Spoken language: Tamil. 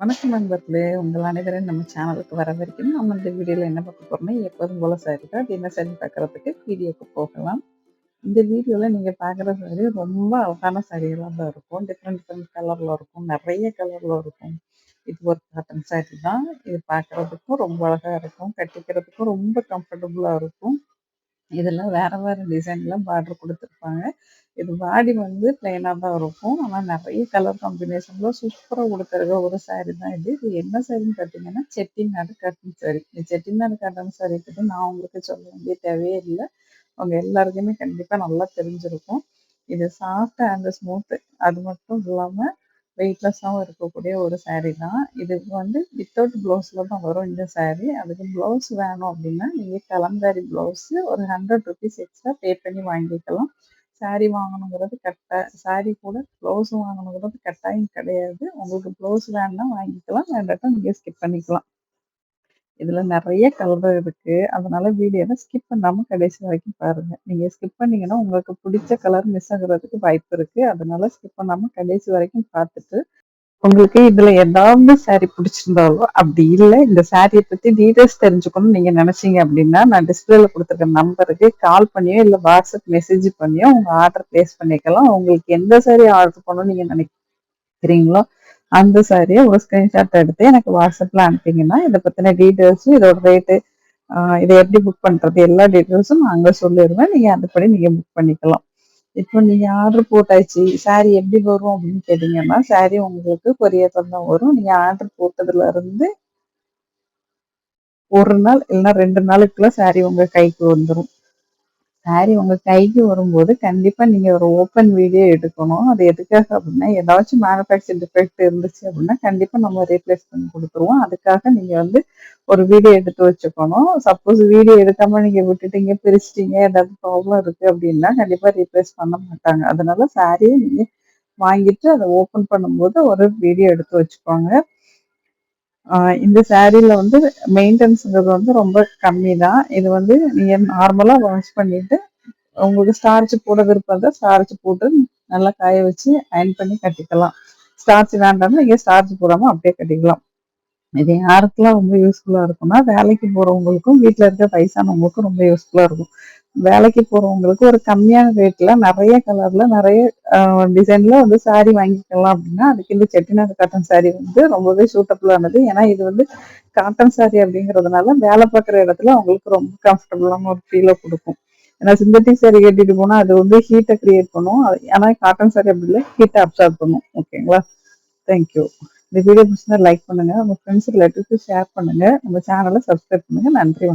வணக்கம் நண்பர்களே. உங்கள் அனைவரும் நம்ம சேனலுக்கு வர வரைக்கும் நம்ம இந்த வீடியோவில் என்ன பார்க்க போறோம்னா எப்போதும் போல சாரி தான். அது என்ன சாரி பார்க்குறதுக்கு வீடியோக்கு போகலாம். இந்த வீடியோவில் நீங்கள் பார்க்குற சாரி ரொம்ப அழகான சாரியெல்லாம் தான் இருக்கும். டிஃப்ரெண்ட் டிஃப்ரெண்ட் கலரில் இருக்கும். நிறைய கலரில் இருக்கும். இது ஒரு காட்டன் சாரி தான். இது பார்க்குறதுக்கும் ரொம்ப அழகாக இருக்கும். கட்டிக்கிறதுக்கும் ரொம்ப கம்ஃபர்டபுளாக இருக்கும். இதெல்லாம் வேறு வேறு டிசைன்லாம் பார்டர் கொடுத்துருப்பாங்க. இது பாடி வந்து பிளெயினாக தான் இருக்கும். ஆனால் நிறைய கலர் காம்பினேஷனில் சூப்பராக கொடுத்துருக்க ஒரு சாரீ தான் இது. இது என்ன சாரின்னு பார்த்தீங்கன்னா செட்டிநாடு கட்டன் சாரி இந்த செட்டிநாடு கட்டன் சாரி பற்றி நான் உங்களுக்கு சொல்ல வேண்டிய தேவையே இல்லை. அவங்க எல்லாருக்குமே கண்டிப்பாக நல்லா தெரிஞ்சிருக்கும். இது சாஃப்ட் அண்ட் ஸ்மூத்து அது மட்டும் இல்லாமல் வெயிட்லெஸ்ஸாகவும் இருக்கக்கூடிய ஒரு சாரீ தான். இது வந்து வித்தவுட் ப்ளவுஸில் தான் வரும் இந்த சாரீ அதுக்கு ப்ளவுஸ் வேணும் அப்படின்னா நீங்கள் கலந்தாரி ப்ளவுஸு ஒரு ஹண்ட்ரட் ருபீஸ் எக்ஸ்ட்ரா பே பண்ணி வாங்கிக்கலாம். சாரீ வாங்கணுங்கிறது கரெக்டாக சாரீ கூட ப்ளவுஸ் வாங்கணுங்கிறது கட்டாயம் கிடையாது. உங்களுக்கு ப்ளவுஸ் வேணுன்னா வாங்கிக்கலாம் வேண்டாட்டும் நீங்கள் ஸ்கிப் பண்ணிக்கலாம். இதுல நிறைய கலர் இருக்கு. அதனால வீடியோவை ஸ்கிப் பண்ணாம கடைசி வரைக்கும் பாருங்க. நீங்க ஸ்கிப் பண்ணீங்கன்னா உங்களுக்கு பிடிச்ச கலர் மிஸ் ஆகுறதுக்கு வாய்ப்பு இருக்கு. அதனால ஸ்கிப் பண்ணாம கடைசி வரைக்கும் பார்த்துட்டு உங்களுக்கு இதுல ஏதாவது சாரி பிடிச்சிருந்தாலோ அப்படி இல்லை இந்த சாரியை பத்தி டீடைல்ஸ் தெரிஞ்சுக்கணும்னு நீங்க நினைச்சீங்க அப்படின்னா நான் டிஸ்பிளேல கொடுத்துருக்க நம்பருக்கு கால் பண்ணியோ இல்ல வாட்ஸ்அப் மெசேஜ் பண்ணியோ உங்க ஆர்டர் பிளேஸ் பண்ணிக்கலாம். உங்களுக்கு எந்த சாரி ஆர்டர் பண்ணணும்னு நீங்க நினைக்கிறீங்களோ அந்த சாரியை ஒரு ஸ்கிரீன்ஷாட் எடுத்து எனக்கு வாட்ஸ்அப்பில் அனுப்பிங்கன்னா இதை பற்றின டீட்டெயில்ஸும் இதோட ரேட்டு இதை எப்படி புக் பண்ணுறது எல்லா டீட்டெயில்ஸும் நான் அங்கே சொல்லிடுவேன் நீங்கள் அதுபடி நீங்கள் புக் பண்ணிக்கலாம். இப்போ நீங்கள் ஆர்டர் போட்டாச்சு சாரி எப்படி வரும் அப்படின்னு கேட்டிங்கன்னா சாரி உங்களுக்கு கொரியர் தான் வரும். நீங்கள் ஆர்டர் போட்டதுலேருந்து ஒரு நாள் இல்லைன்னா ரெண்டு நாளுக்குள்ள சாரி உங்கள் கைக்கு வந்துடும் சாரி உங்க கைக்கு வரும்போது கண்டிப்பா நீங்க ஒரு ஓப்பன் வீடியோ எடுக்கணும். அது எதுக்காக அப்படின்னா ஏதாச்சும் மேனுஃபேக்சர் டிஃபெக்ட் இருந்துச்சு அப்படின்னா கண்டிப்பா நம்ம ரீப்ளேஸ் பண்ணி கொடுத்துருவோம். அதுக்காக நீங்க வந்து ஒரு வீடியோ எடுத்து வச்சுக்கணும். சப்போஸ் வீடியோ எடுக்காம நீங்க விட்டுட்டீங்க பிரிச்சிட்டீங்க ஏதாவது ப்ராப்ளம் இருக்கு அப்படின்னா கண்டிப்பா ரீப்ளேஸ் பண்ண மாட்டாங்க. அதனால சாரியை நீங்க வாங்கிட்டு அதை ஓப்பன் பண்ணும்போது ஒரு வீடியோ எடுத்து வச்சுக்கோங்க. இந்த சாரீல வந்து மெயின்டெனன்ஸ்ங்கிறது வந்து ரொம்ப கம்மி தான் இது வந்து நீங்கள் நார்மலாக வாஷ் பண்ணிட்டு உங்களுக்கு ஸ்டார்ச் போட விருப்பம் இருந்தால் ஸ்டார்ச் போட்டு நல்லா காய வச்சு அயன் பண்ணி கட்டிக்கலாம். ஸ்டார்ச் வேண்டாம்னா நீங்கள் ஸ்டார்ச் போடாமல் அப்படியே கட்டிக்கலாம். இது யாருக்கெல்லாம் ரொம்ப யூஸ்ஃபுல்லாக இருக்கும்னா வேலைக்கு போகிறவங்களுக்கும் வீட்டில் இருக்க வயசானவங்களுக்கும் ரொம்ப யூஸ்ஃபுல்லாக இருக்கும். வேலைக்கு போறவங்களுக்கு ஒரு கம்மியான ரேட்ல நிறைய கலர்ல நிறைய டிசைன்ல வந்து சாரி வாங்கிக்கலாம் அப்படின்னா அதுக்கு இந்த செட்டிநாடு காட்டன் சாரி வந்து ரொம்பவே சூட்டபுளானது ஏன்னா இது வந்து காட்டன் சாரி அப்படிங்கிறதுனால வேலை பார்க்குற இடத்துல அவங்களுக்கு ரொம்ப கம்ஃபர்டபுளான ஒரு ஃபீலை கொடுக்கும். ஏன்னா சிந்தட்டிக் சாரி கட்டிட்டு போனா அது வந்து ஹீட்டை கிரியேட் பண்ணும். ஏன்னா காட்டன் சாரி அப்படி இல்லை ஹீட்டை அப்சார்ப் பண்ணும். ஓகேங்களா தேங்க்யூ இந்த வீடியோ பிடிச்சிருந்தா லைக் பண்ணுங்க. உங்க ஃப்ரெண்ட்ஸ் ரிலேட்டிவ்ஸ் ஷேர் பண்ணுங்க. நம்ம சேனலை சப்ஸ்கிரைப் பண்ணுங்க. நன்றி